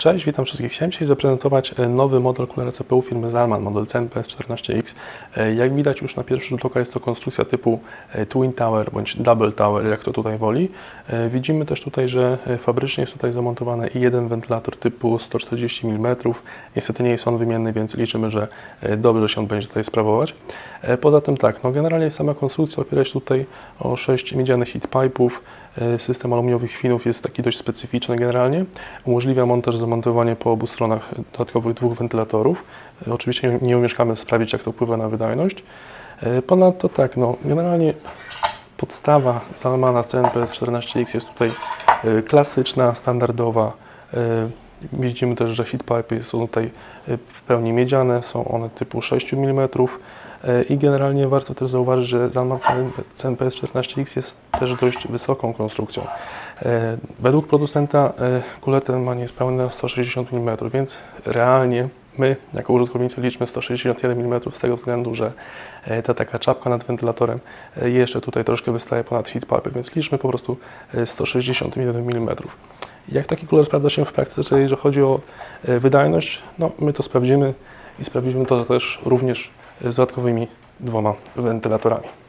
Cześć, witam wszystkich. Chciałem dzisiaj zaprezentować e, nowy model kulera CPU firmy Zalman, model CNPS14X. E, Jak widać już na pierwszy rzut oka jest to konstrukcja typu e, Twin Tower bądź Double Tower, jak to tutaj woli. Widzimy też tutaj, że fabrycznie jest tutaj zamontowany i jeden wentylator typu 140 mm. Niestety nie jest on wymienny, więc liczymy, że dobrze się on będzie tutaj sprawować. E, Poza tym tak, no generalnie sama konstrukcja opiera się tutaj o 6 miedzianych heat pipe'ów. E, System aluminiowych finów jest taki dość specyficzny generalnie. Umożliwia montaż zamontowanie po obu stronach dodatkowych dwóch wentylatorów. E, Oczywiście nie- umieszkamy sprawdzić, jak to wpływa na wydajność. Ponadto tak, no generalnie podstawa Salmana CNPS 14X jest tutaj klasyczna, standardowa. Widzimy też, że heat pipe są tutaj e, w pełni miedziane, są one typu 6 mm e, i generalnie warto też zauważyć, że Zalman CNPS 14X jest też dość wysoką konstrukcją. E, Według producenta kuler ten ma niespełna 160 mm, więc realnie my jako użytkownicy liczmy 161 mm z tego względu, że ta taka czapka nad wentylatorem jeszcze tutaj troszkę wystaje ponad heat pipe, więc liczmy po prostu e, 161 mm. Jak taki kuler sprawdza się w praktyce, jeżeli chodzi o e, wydajność, no my to sprawdzimy i sprawdzimy to też również z dodatkowymi dwoma wentylatorami.